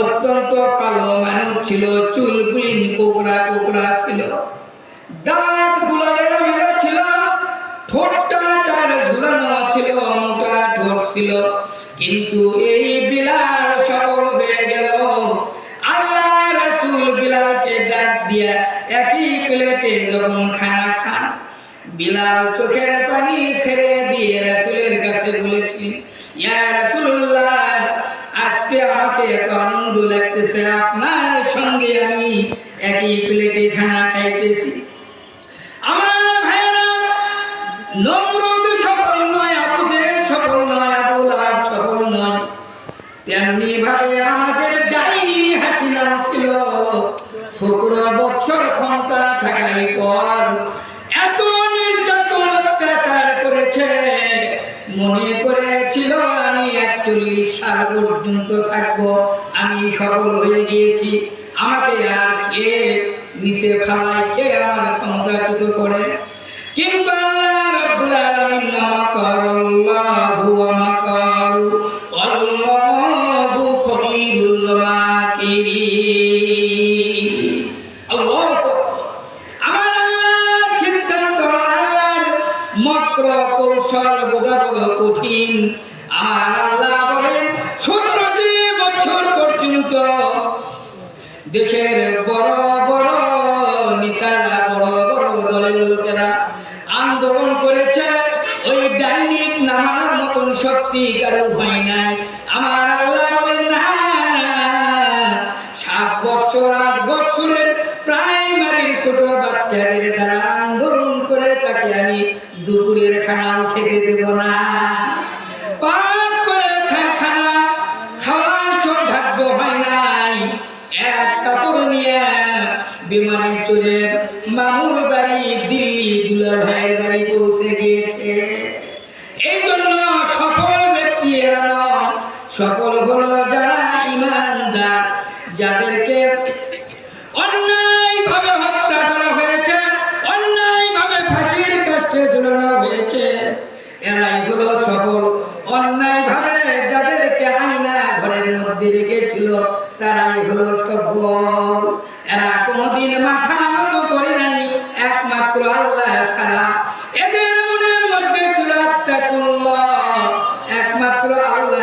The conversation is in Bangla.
অত্যন্ত কালো মানুষ ছিল, চুলগুলি কোকড়া কোকড়া ছিল। দাঁত ছিল, ঠোঁটটা তার ঝুলানো ছিল, মোটা ঠোঁট ছিল। কিন্তু এই বিলাল সফল হয়ে গেল। আল্লাহ রাসূল বিলালকে ডাক দিয়া একই প্লেটে যখন খানা খান, বিলাল চোখের পানি ছেড়ে দিয়ে রাসূলের কাছে বলেছিলেন, ইয়া এত আনন্দ লাগতেছে। আপনার সঙ্গে আমি একই প্লেটে খানা খাইতেছি। আমার ভাইয়েরা, নমরুদ সফল নয় আবু সফল নয় আবু লাহাব সফল নয়। তেমনি ভাবে আমাদের ডাইনি হাসিনা ছিল। সতেরো বছর ক্ষমতা থাকার পর এত নির্যাতন অত্যাচার করেছে। মনে একচল্লিশ সাল পর্যন্ত থাকব, আমি সফল হয়ে গিয়েছি। আমাকে আর কে নিচে ফেলায়, কে আমার ক্ষমতাচ্যুত করে? কিন্তু আল্লাহ রাব্বুল আলামিন মাকার আল্লাহু ওয়া মাকারু আল্লাহু খবীরুল মাকিরিন আল্লাহু আমার আল্লাহ সিদ্ধান্ত, আমার আল্লাহর মক্র কৌশল বোঝা কঠিন। আমার আল্লাহ বলেন, সতেরোটি বছর পর্যন্ত দেশের বড় বড় নেতারা, বড় বড় দলের লোকেরা আন্দোলন করেছে। ওই ডাইনিক নামার মতন শক্তি কারও হয় নাই। আমার আল্লাহ বলেন, না, সাত বছর, আট বছরের প্রাইমারি ছোট বাচ্চাদের দ্বারা আন্দোলন করে তাকে আমি দুপুরের খানাও খেতে দেব না। এক কাপড় নিয়ে বিমানে চড়ে মামুর বাড়ি দিল্লি ভাইয়ের বাড়ি পৌঁছে গিয়েছে। এই জন্য সফল ব্যক্তি এরা সফল হলো যারা ইমানদার, যাদেরকে হত্যা করা হয়েছে, অন্যায়ভাবে ফাঁসির কাষ্টে ঝুলানো হয়েছে। এরাই সফল ঘরের মধ্যে রেখেছিল তারাই হলো সফল এরা